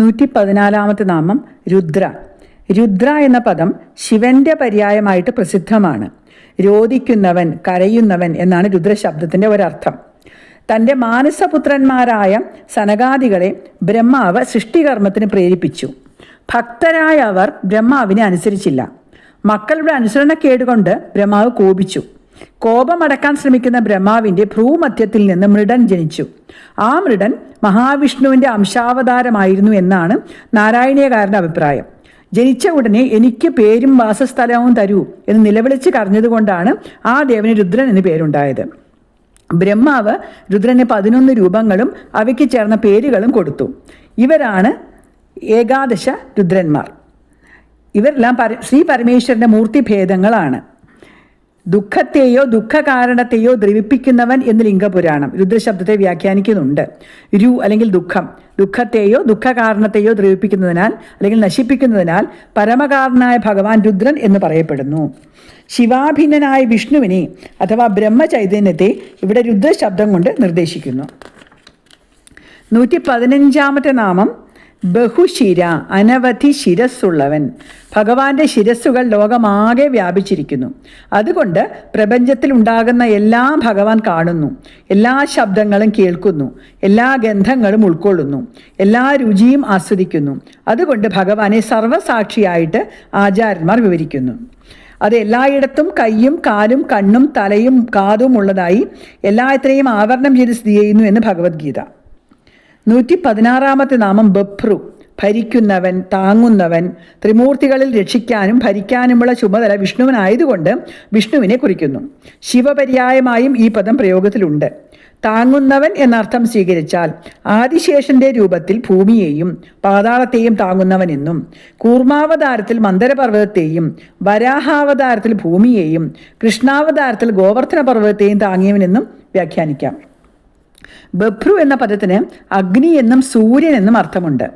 നൂറ്റി പതിനാലാമത്തെ നാമം രുദ്ര. രുദ്ര എന്ന പദം ശിവന്റെ പര്യായമായിട്ട് പ്രസിദ്ധമാണ്. രോദിക്കുന്നവൻ കരയുന്നവൻ എന്നാണ് രുദ്രശബ്ദത്തിന്റെ ഒരർത്ഥം. തന്റെ മാനസപുത്രന്മാരായ സനകാദികളെ ബ്രഹ്മാവ് സൃഷ്ടികർമ്മത്തിന് പ്രേരിപ്പിച്ചു. ഭക്തരായ അവർ ബ്രഹ്മാവിനെ അനുസരിച്ചില്ല. മക്കളുടെ അനുസരണക്കേടുകൊണ്ട് ബ്രഹ്മാവ് കോപിച്ചു. കോപമടക്കാൻ ശ്രമിക്കുന്ന ബ്രഹ്മാവിന്റെ ഭ്രൂമധ്യത്തിൽ നിന്ന് മൃഡൻ ജനിച്ചു. ആ മൃഡൻ മഹാവിഷ്ണുവിന്റെ അംശാവതാരമായിരുന്നു എന്നാണ് നാരായണീയകാരന്റെ അഭിപ്രായം. ജനിച്ച ഉടനെ എനിക്ക് പേരും വാസസ്ഥലവും തരൂ എന്ന് നിലവിളിച്ച് കരഞ്ഞതുകൊണ്ടാണ് ആ ദേവന് രുദ്രൻ എന്ന് പേരുണ്ടായത്. ബ്രഹ്മാവ് രുദ്രന് പതിനൊന്ന് രൂപങ്ങളും അവയ്ക്ക് ചേർന്ന പേരുകളും കൊടുത്തു. ഇവരാണ് ഏകാദശ രുദ്രന്മാർ. ഇവരെല്ലാം ശ്രീ പരമേശ്വരന്റെ മൂർത്തിഭേദങ്ങളാണ്. ദുഃഖത്തെയോ ദുഃഖകാരണത്തെയോ ദ്രവിപ്പിക്കുന്നവൻ എന്ന് ലിംഗപുരാണം രുദ്രശബ്ദത്തെ വ്യാഖ്യാനിക്കുന്നുണ്ട്. രു അല്ലെങ്കിൽ ദുഃഖം. ദുഃഖത്തെയോ ദുഃഖകാരണത്തെയോ ദ്രവിപ്പിക്കുന്നതിനാൽ അല്ലെങ്കിൽ നശിപ്പിക്കുന്നതിനാൽ പരമകാരനായ ഭഗവാൻ രുദ്രൻ എന്ന് പറയപ്പെടുന്നു. ശിവാഭിന്നനായ വിഷ്ണുവിനെ അഥവാ ബ്രഹ്മചൈതന്യത്തെ ഇവിടെ രുദ്രശബ്ദം കൊണ്ട് നിർദ്ദേശിക്കുന്നു. നൂറ്റി പതിനഞ്ചാമത്തെ നാമം ബഹുശിര അനവധി ശിരസ്സുള്ളവൻ. ഭഗവാന്റെ ശിരസ്സുകൾ ലോകമാകെ വ്യാപിച്ചിരിക്കുന്നു. അതുകൊണ്ട് പ്രപഞ്ചത്തിൽ ഉണ്ടാകുന്ന എല്ലാം ഭഗവാൻ കാണുന്നു. എല്ലാ ശബ്ദങ്ങളും കേൾക്കുന്നു. എല്ലാ ഗന്ധങ്ങളും ഉൾക്കൊള്ളുന്നു. എല്ലാ രുചിയും ആസ്വദിക്കുന്നു. അതുകൊണ്ട് ഭഗവാനെ സർവസാക്ഷിയായിട്ട് ആചാര്യന്മാർ വിവരിക്കുന്നു. അത് എല്ലായിടത്തും കൈയും കാലും കണ്ണും തലയും കാതും ഉള്ളതായി എല്ലാത്തിനെയും ആവരണം ചെയ്ത് സ്ഥിതി ചെയ്യുന്നു എന്ന് ഭഗവത്ഗീത. നൂറ്റി പതിനാറാമത്തെ നാമം ബഭ്രു. ഭരിക്കുന്നവൻ താങ്ങുന്നവൻ ത്രിമൂർത്തികളിൽ രക്ഷിക്കാനും ഭരിക്കാനുമുള്ള ചുമതല വിഷ്ണുവിനായതുകൊണ്ട് വിഷ്ണുവിനെ കുറിക്കുന്നു. ശിവപര്യായമായും ഈ പദം പ്രയോഗത്തിലുണ്ട്. താങ്ങുന്നവൻ എന്നർത്ഥം സ്വീകരിച്ചാൽ ആദിശേഷന്റെ രൂപത്തിൽ ഭൂമിയെയും പാതാളത്തെയും താങ്ങുന്നവനെന്നും കൂർമാവതാരത്തിൽ മന്ദരപർവതത്തെയും വരാഹാവതാരത്തിൽ ഭൂമിയെയും കൃഷ്ണാവതാരത്തിൽ ഗോവർദ്ധന പർവതത്തെയും താങ്ങിയവനെന്നും വ്യാഖ്യാനിക്കാം. ബഭ്രു എന്ന പദത്തിന് അഗ്നി എന്നും സൂര്യൻ എന്നും അർത്ഥമുണ്ട്.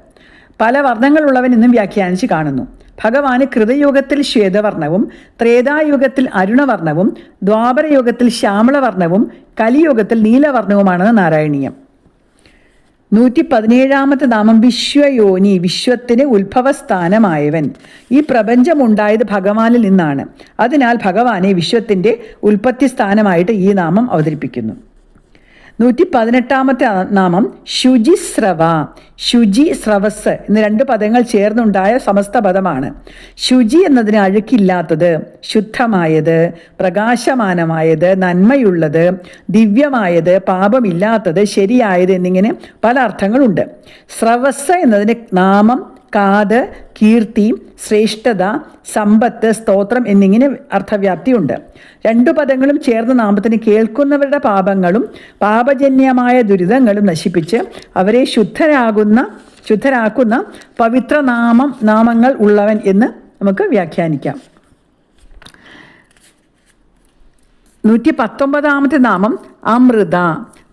പല വർണങ്ങളുള്ളവൻ എന്നും വ്യാഖ്യാനിച്ച് കാണുന്നു. ഭഗവാന് കൃതയുഗത്തിൽ ശ്വേതവർണവും ത്രേതായുഗത്തിൽ അരുണവർണവും ദ്വാപരയുഗത്തിൽ ശ്യാമളവർണവും കലിയുഗത്തിൽ നീലവർണവുമാണെന്ന് നാരായണീയം. നൂറ്റി പതിനേഴാമത്തെ നാമം വിശ്വയോനി വിശ്വത്തിന് ഉത്ഭവസ്ഥാനമായവൻ. ഈ പ്രപഞ്ചമുണ്ടായത് ഭഗവാനിൽ നിന്നാണ്. അതിനാൽ ഭഗവാനെ വിശ്വത്തിന്റെ ഉൽപ്പത്തി സ്ഥാനമായിട്ട് ഈ നാമം അവതരിപ്പിക്കുന്നു. നൂറ്റി പതിനെട്ടാമത്തെ നാമം ശുചിസ്രവ. ശുചി സ്രവസ് എന്ന രണ്ട് പദങ്ങൾ ചേർന്നുണ്ടായ സമസ്ത പദമാണ്. ശുചി എന്നതിന് അഴുക്കില്ലാത്തത് ശുദ്ധമായത് പ്രകാശമാനമായത് നന്മയുള്ളത് ദിവ്യമായത് പാപമില്ലാത്തത് ശരിയായത് എന്നിങ്ങനെ പല അർത്ഥങ്ങളുണ്ട്. സ്രവസ് എന്നതിന് നാമം കാത് കീർത്തി ശ്രേഷ്ഠത സമ്പത്ത് സ്തോത്രം എന്നിങ്ങനെ അർത്ഥവ്യാപ്തിയുണ്ട്. രണ്ടു പദങ്ങളും ചേർന്ന നാമത്തിന് കേൾക്കുന്നവരുടെ പാപങ്ങളും പാപജന്യമായ ദുരിതങ്ങളും നശിപ്പിച്ച് അവരെ ശുദ്ധരാകുന്ന ശുദ്ധരാക്കുന്ന പവിത്ര നാമം നാമങ്ങൾ ഉള്ളവൻ എന്ന് നമുക്ക് വ്യാഖ്യാനിക്കാം. നൂറ്റി പത്തൊമ്പതാമത്തെ നാമം അമൃത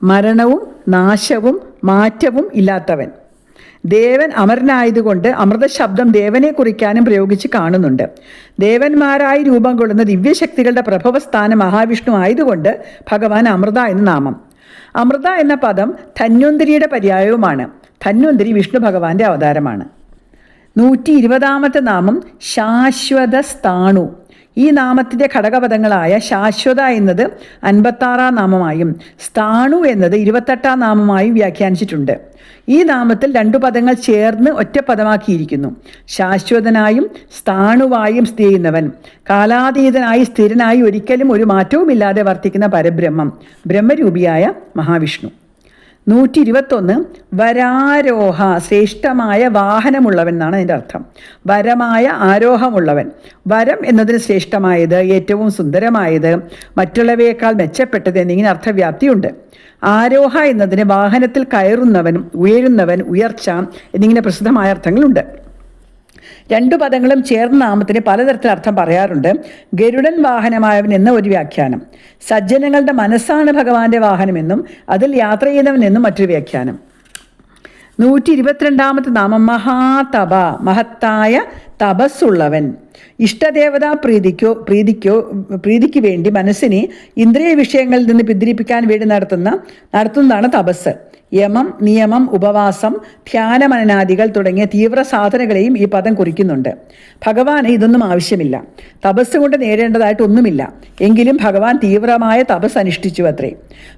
മരണവും നാശവും മാറ്റവും ഇല്ലാത്തവൻ. ദേവൻ അമരനായതുകൊണ്ട് അമൃത ശബ്ദം ദേവനെ കുറിക്കാനും പ്രയോഗിച്ച് കാണുന്നുണ്ട്. ദേവന്മാരായി രൂപം കൊള്ളുന്ന ദിവ്യശക്തികളുടെ പ്രഭവസ്ഥാനം മഹാവിഷ്ണു ആയതുകൊണ്ട് ഭഗവാൻ അമൃത എന്ന് നാമം. അമൃത എന്ന പദം ധന്വന്തിരിയുടെ പര്യായവുമാണ്. ധന്വന്തിരി വിഷ്ണു ഭഗവാന്റെ അവതാരമാണ്. നൂറ്റി ഇരുപതാമത്തെ നാമം ശാശ്വത സ്ഥാണു ഈ നാമത്തിന്റെ ഘടകപദങ്ങളായ ശാശ്വത എന്നത് അൻപത്താറാം നാമമായും സ്ഥാണു എന്നത് ഇരുപത്തെട്ടാം നാമമായും വ്യാഖ്യാനിച്ചിട്ടുണ്ട്. ഈ നാമത്തിൽ രണ്ടു പദങ്ങൾ ചേർന്ന് ഒറ്റ പദമാക്കിയിരിക്കുന്നു. ശാശ്വതനായും സ്ഥാണുവായും സ്ഥിതി ചെയ്യുന്നവൻ. കാലാതീതനായി സ്ഥിരനായി ഒരിക്കലും ഒരു മാറ്റവുമില്ലാതെ വർത്തിക്കുന്ന പരബ്രഹ്മം. ബ്രഹ്മരൂപിയായ മഹാവിഷ്ണു. നൂറ്റി ഇരുപത്തൊന്ന് വരാരോഹ ശ്രേഷ്ഠമായ വാഹനമുള്ളവൻ എന്നാണ് അതിന്റെ അർത്ഥം. വരമായ ആരോഹമുള്ളവൻ. വരം എന്നതിന് ശ്രേഷ്ഠമായത് ഏറ്റവും സുന്ദരമായത് മറ്റുള്ളവയേക്കാൾ മെച്ചപ്പെട്ടത് എന്നിങ്ങനെ അർത്ഥവ്യാപ്തിയുണ്ട്. ആരോഹ എന്നതിന് വാഹനത്തിൽ കയറുന്നവൻ ഉയരുന്നവൻ ഉയർച്ച എന്നിങ്ങനെ പ്രസിദ്ധമായ അർത്ഥങ്ങളുണ്ട്. രണ്ടു പദങ്ങളും ചേർന്ന നാമത്തിന് പലതരത്തിൽ അർത്ഥം പറയാറുണ്ട്. ഗരുഡൻ വാഹനമായവൻ എന്ന ഒരു വ്യാഖ്യാനം. സജ്ജനങ്ങളുടെ മനസ്സാണ് ഭഗവാന്റെ വാഹനമെന്നും അതിൽ യാത്ര ചെയ്യുന്നവൻ എന്നും മറ്റൊരു വ്യാഖ്യാനം. നൂറ്റി ഇരുപത്തിരണ്ടാമത്തെ നാമം മഹാതപ മഹത്തായ തപസ്സുള്ളവൻ. ഇഷ്ടദേവതാ പ്രീതിക്കോ പ്രീതിക്കോ പ്രീതിക്ക് വേണ്ടി മനസ്സിനെ ഇന്ദ്രിയ വിഷയങ്ങളിൽ നിന്ന് പിന്തിരിപ്പിക്കാൻ വേണ്ടി നടത്തുന്ന നടത്തുന്നതാണ് തപസ്. യമം നിയമം ഉപവാസം ധ്യാനമനനാദികൾ തുടങ്ങിയ തീവ്ര സാധനകളെയും ഈ പദം കുറിക്കുന്നുണ്ട്. ഭഗവാന് ഇതൊന്നും ആവശ്യമില്ല. തപസ് കൊണ്ട് നേടേണ്ടതായിട്ട് ഒന്നുമില്ല. എങ്കിലും ഭഗവാൻ തീവ്രമായ തപസ് അനുഷ്ഠിച്ചു അത്രേ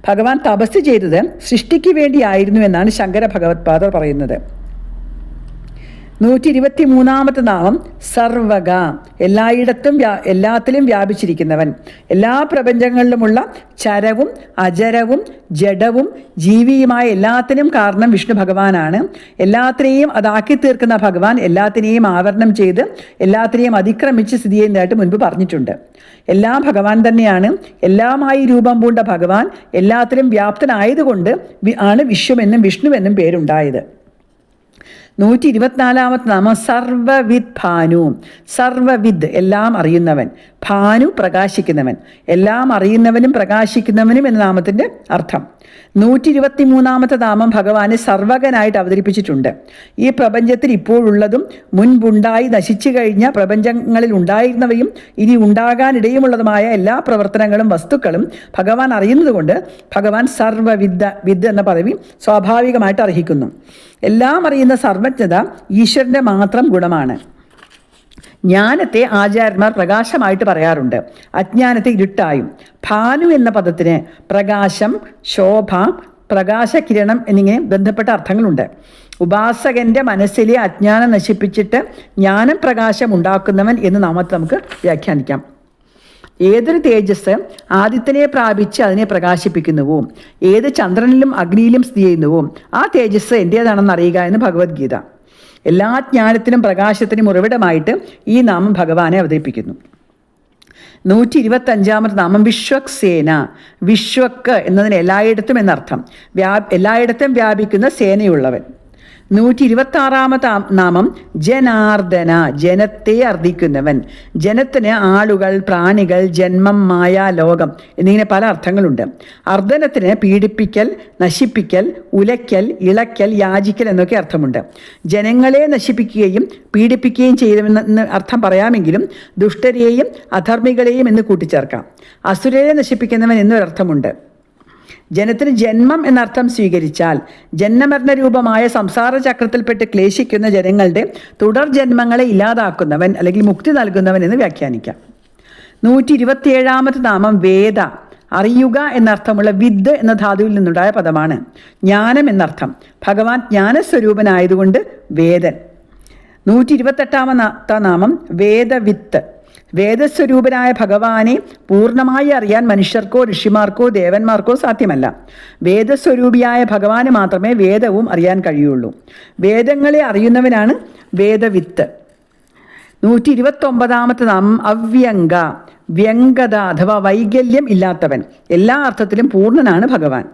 ഭഗവാൻ തപസ് ചെയ്തത് സൃഷ്ടിക്ക് വേണ്ടിയായിരുന്നു എന്നാണ് ശങ്കര ഭഗവത്പാദർ പറയുന്നത്. നൂറ്റി ഇരുപത്തി മൂന്നാമത്തെ നാമം സർവക എല്ലായിടത്തും വ്യാ എല്ലാത്തിലും വ്യാപിച്ചിരിക്കുന്നവൻ. എല്ലാ പ്രപഞ്ചങ്ങളിലുമുള്ള ചരവും അജരവും ജഡവും ജീവിയുമായ എല്ലാത്തിനും കാരണം വിഷ്ണു ഭഗവാനാണ്. എല്ലാത്തിനെയും അതാക്കി തീർക്കുന്ന ഭഗവാൻ എല്ലാത്തിനെയും ആവരണം ചെയ്ത് എല്ലാത്തിനെയും അതിക്രമിച്ച് സ്ഥിതി ചെയ്യുന്നതായിട്ട് മുൻപ് പറഞ്ഞിട്ടുണ്ട്. എല്ലാം ഭഗവാൻ തന്നെയാണ്. എല്ലാമായി രൂപം പൂണ്ട ഭഗവാൻ എല്ലാത്തിലും വ്യാപ്തനായതുകൊണ്ട് ആണ് വിശ്വമെന്നും വിഷ്ണുവെന്നും പേരുണ്ടായത്. നൂറ്റി ഇരുപത്തിനാലാമത്തെ നാമം സർവവിദ് ഭാനു സർവവിദ് എല്ലാം അറിയുന്നവൻ. ഭാനു പ്രകാശിക്കുന്നവൻ. എല്ലാം അറിയുന്നവനും പ്രകാശിക്കുന്നവനും എന്ന നാമത്തിന്റെ അർത്ഥം. നൂറ്റി ഇരുപത്തി മൂന്നാമത്തെ നാമം ഭഗവാനെ സർവകനായിട്ട് അവതരിപ്പിച്ചിട്ടുണ്ട്. ഈ പ്രപഞ്ചത്തിൽ ഇപ്പോഴുള്ളതും മുൻപുണ്ടായി നശിച്ചു കഴിഞ്ഞ പ്രപഞ്ചങ്ങളിൽ ഉണ്ടായിരുന്നവയും ഇനി ഉണ്ടാകാനിടയുമുള്ളതുമായ എല്ലാ പ്രവർത്തനങ്ങളും വസ്തുക്കളും ഭഗവാൻ അറിയുന്നതുകൊണ്ട് ഭഗവാൻ സർവവിദ്യ വിദ് എന്ന പദവി സ്വാഭാവികമായിട്ട് അർഹിക്കുന്നു. എല്ലാം അറിയുന്ന സർവജ്ഞത ഈശ്വരന്റെ മാത്രം ഗുണമാണ്. ജ്ഞാനത്തെ ആചാര്യന്മാർ പ്രകാശമായിട്ട് പറയാറുണ്ട്. അജ്ഞാനത്തെ ഇരുട്ടായും. ഭാനു എന്ന പദത്തിന് പ്രകാശം ശോഭ പ്രകാശകിരണം എന്നിങ്ങനെ ബന്ധപ്പെട്ട അർത്ഥങ്ങളുണ്ട്. ഉപാസകന്റെ മനസ്സിലെ അജ്ഞാനം നശിപ്പിച്ചിട്ട് ജ്ഞാനം പ്രകാശം ഉണ്ടാക്കുന്നവൻ എന്ന് നാമത്തെ നമുക്ക് വ്യാഖ്യാനിക്കാം. ഏതൊരു തേജസ് ആദിത്യനെ പ്രാപിച്ച് അതിനെ പ്രകാശിപ്പിക്കുന്നുവോ? ഏത് ചന്ദ്രനിലും അഗ്നിയിലും സ്ഥിതി ചെയ്യുന്നുവോ? ആ തേജസ് എന്റേതാണെന്ന് അറിയുക എന്ന് ഭഗവത്ഗീത. എല്ലാ ജ്ഞാനത്തിനും പ്രകാശത്തിനും ഉറവിടമായിട്ട് ഈ നാമം ഭഗവാനെ അവതരിപ്പിക്കുന്നു. നൂറ്റി ഇരുപത്തഞ്ചാമത്തെ നാമം വിശ്വക്സേന. വിശ്വക്ക് എന്നതിന് എല്ലായിടത്തും എന്നർത്ഥം. വ്യാ എല്ലായിടത്തും വ്യാപിക്കുന്ന സേനയുള്ളവൻ. നൂറ്റി ഇരുപത്തി ആറാമത്തെ നാമം ജനാർദ്ദന ജനത്തെ അർദ്ദിക്കുന്നവൻ. ജനത്തിന് ആളുകൾ പ്രാണികൾ ജന്മം മായ ലോകം എന്നിങ്ങനെ പല അർത്ഥങ്ങളുണ്ട്. അർദ്ദനത്തിന് പീഡിപ്പിക്കൽ നശിപ്പിക്കൽ ഉലയ്ക്കൽ ഇളയ്ക്കൽ യാചിക്കൽ എന്നൊക്കെ അർത്ഥമുണ്ട്. ജനങ്ങളെ നശിപ്പിക്കുകയും പീഡിപ്പിക്കുകയും ചെയ്തുവെന്ന് അർത്ഥം പറയാമെങ്കിലും ദുഷ്ടരെയും അധർമ്മികളെയും എന്ന് കൂട്ടിച്ചേർക്കാം. അസുരരെ നശിപ്പിക്കുന്നവൻ എന്നൊരർത്ഥമുണ്ട്. ജനത്തിന് ജന്മം എന്നർത്ഥം സ്വീകരിച്ചാൽ ജന്മമരണ രൂപമായ സംസാര ചക്രത്തിൽപ്പെട്ട് ക്ലേശിക്കുന്ന ജനങ്ങളുടെ തുടർ ജന്മങ്ങളെ ഇല്ലാതാക്കുന്നവൻ അല്ലെങ്കിൽ മുക്തി നൽകുന്നവൻ എന്ന് വ്യാഖ്യാനിക്കാം. നൂറ്റി ഇരുപത്തിയേഴാമത്തെ നാമം വേദ അറിയുക എന്നർത്ഥമുള്ള വിദ് എന്ന ധാതുവിൽ നിന്നുണ്ടായ പദമാണ് ജ്ഞാനം എന്നർത്ഥം. ഭഗവാൻ ജ്ഞാനസ്വരൂപനായതുകൊണ്ട് വേദൻ. നൂറ്റി ഇരുപത്തെട്ടാമത്തെ നാമം വേദവിത്ത്. വേദസ്വരൂപനായ ഭഗവാനെ പൂർണമായി അറിയാൻ മനുഷ്യർക്കോ ഋഷിമാർക്കോ ദേവന്മാർക്കോ സാധ്യമല്ല. വേദസ്വരൂപിയായ ഭഗവാന് മാത്രമേ വേദവും അറിയാൻ കഴിയുള്ളൂ. വേദങ്ങളെ അറിയുന്നവനാണ് വേദവിത്ത്. നൂറ്റി ഇരുപത്തൊമ്പതാമത്തെ നാം അവ്യങ്ക വ്യംഗത അഥവാ വൈകല്യം ഇല്ലാത്തവൻ. എല്ലാ അർത്ഥത്തിലും പൂർണനാണ് ഭഗവാൻ.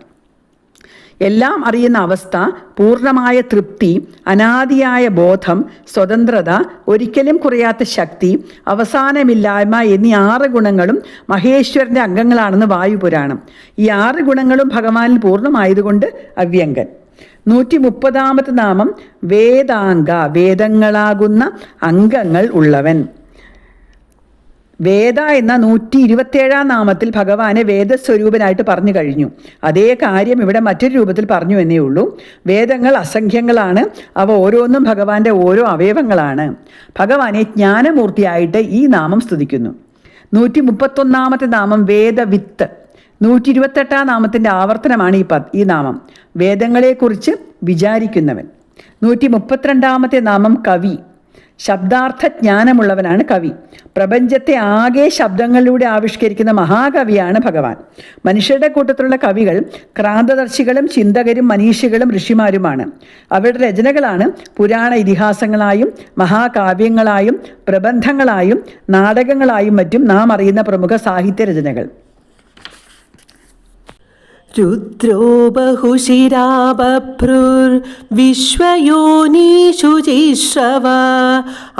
എല്ലാം അറിയുന്ന അവസ്ഥ പൂർണമായ തൃപ്തി അനാദിയായ ബോധം സ്വതന്ത്രത ഒരിക്കലും കുറയാത്ത ശക്തി അവസാനമില്ലായ്മ എന്നീ ആറ് ഗുണങ്ങളും മഹേശ്വരന്റെ അംഗങ്ങളാണെന്ന് വായുപുരാണം. ഈ ആറ് ഗുണങ്ങളും ഭഗവാനിൽ പൂർണമായതുകൊണ്ട് അവ്യങ്കൻ നൂറ്റി മുപ്പതാമത്തെ നാമം വേദാംഗ വേദങ്ങളാകുന്ന അംഗങ്ങൾ ഉള്ളവൻ. വേദ എന്ന നൂറ്റി ഇരുപത്തേഴാം നാമത്തിൽ ഭഗവാനെ വേദസ്വരൂപനായിട്ട് പറഞ്ഞു കഴിഞ്ഞു. അതേ കാര്യം ഇവിടെ മറ്റൊരു രൂപത്തിൽ പറഞ്ഞു എന്നേ ഉള്ളൂ. വേദങ്ങൾ അസംഖ്യങ്ങളാണ്. അവ ഓരോന്നും ഭഗവാന്റെ ഓരോ അവയവങ്ങളാണ്. ഭഗവാനെ ജ്ഞാനമൂർത്തിയായിട്ട് ഈ നാമം സ്തുതിക്കുന്നു. നൂറ്റി മുപ്പത്തൊന്നാമത്തെ നാമം വേദവിത്ത്. നൂറ്റി ഇരുപത്തെട്ടാം നാമത്തിന്റെ ആവർത്തനമാണ് ഈ പദ് ഈ നാമം. വേദങ്ങളെക്കുറിച്ച് വിചാരിക്കുന്നവൻ. നൂറ്റി മുപ്പത്തിരണ്ടാമത്തെ നാമം കവി. ശബ്ദാർത്ഥ ജ്ഞാനമുള്ളവനാണ് കവി. പ്രപഞ്ചത്തെ ആകെ ശബ്ദങ്ങളിലൂടെ ആവിഷ്കരിക്കുന്ന മഹാകവിയാണ് ഭഗവാൻ. മനുഷ്യരുടെ കൂട്ടത്തിലുള്ള കവികൾ ക്രാന്തദർശികളും ചിന്തകരും മനീഷികളും ഋഷിമാരുമാണ്. അവരുടെ രചനകളാണ് പുരാണ ഇതിഹാസങ്ങളായും മഹാകാവ്യങ്ങളായും പ്രബന്ധങ്ങളായും നാടകങ്ങളായും മറ്റും നാം അറിയുന്ന പ്രമുഖ സാഹിത്യ രചനകൾ. रुद्रो बहुशिरा बभ्रुर्विश्वयोनीषु जिश्रव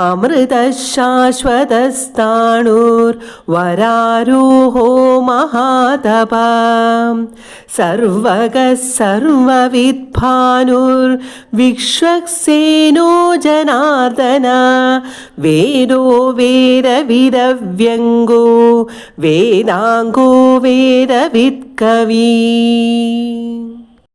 अमृतः शाश्वतस्ताणुर्वरारोहो महातपा सर्वगः सर्वविद्भानुर्विश्वक्सेनो जनार्दन वेदो वेदविदव्यङ्गो वेदाङ्गो கவி